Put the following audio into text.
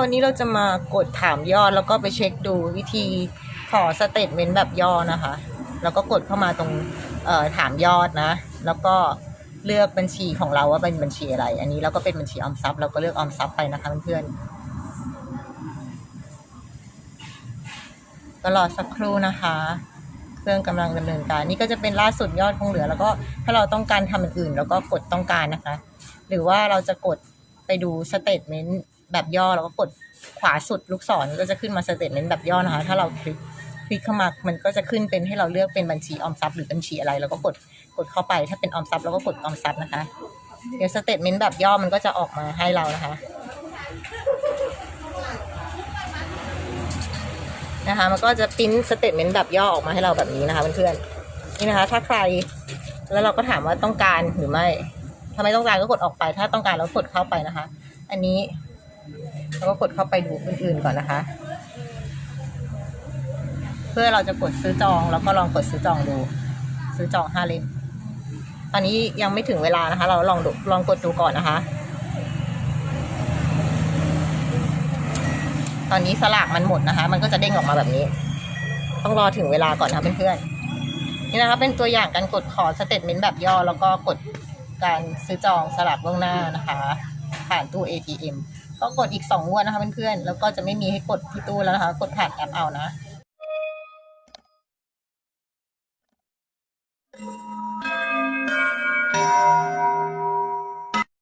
วันนี้เราจะมากดถามยอดแล้วก็ไปเช็คดูวิธีขอสเตทเมนต์แบบย่อนะคะ แล้วก็กดเข้ามาตรงถามยอดนะ แล้วก็เลือกบัญชีของเราว่าเป็นบัญชีอะไร อันนี้เราก็เป็นบัญชีออมทรัพย์เราก็เลือกออมทรัพย์ไปนะคะเพื่อนๆก็รอสักครู่นะคะ เครื่องกำลังดำเนินการ นี่ก็จะเป็นล่าสุดยอดคงเหลือ แล้วก็ถ้าเราต้องการทำอย่างอื่นแล้วก็กดต้องการนะคะ หรือว่าเราจะกดไปดูสเตทเมนต์ แบบย่อแล้วก็กดขวาสุดลูกศรก็จะขึ้นมาสเตทเมนต์แบบย่อนะคะ ถ้าเราคลิกคลิกเข้ามามันก็จะขึ้นเป็นให้เราเลือกเป็นบัญชีออมทรัพย์หรือบัญชีอะไรแล้วก็กดกดเข้าไปถ้าเป็นออมทรัพย์เราก็กดออมทรัพย์นะคะ เดี๋ยวสเตทเมนต์แบบย่อมันก็จะออกมาให้เรานะคะนะคะมันก็จะปริ้นสเตทเมนต์แบบย่อออกมาให้เราแบบนี้นะคะเพื่อนๆนี่นะคะ ถ้าใครแล้วเราก็ถามว่าต้องการหรือไม่ถ้าไม่ต้องการก็กดออกไป ถ้าต้องการเรากดเข้าไปนะคะ อันนี้ เราก็กดเข้าไปดูอื่นๆก่อนนะคะ เพื่อเราจะกดซื้อจองแล้วก็ลองกดซื้อจองดู ซื้อจองห้าเล่มตอนนี้ยังไม่ถึงเวลานะคะ เราลองดูลองกดดูก่อนนะคะ ตอนนี้สลากมันหมดนะคะ มันก็จะเด้งออกมาแบบนี้ ต้องรอถึงเวลาก่อนนะคะเพื่อนๆนี่นะคะเป็นตัวอย่างการกดขอสเตทเมนต์แบบย่อแล้วก็กดการซื้อจองสลากล่วงหน้านะคะ ผ่านตู้ ATM ก็กดอีก2งวดนะคะเพื่อนๆ แล้วก็จะไม่มีให้กดที่ตู้แล้วนะคะ กดผ่านแอปเอานะ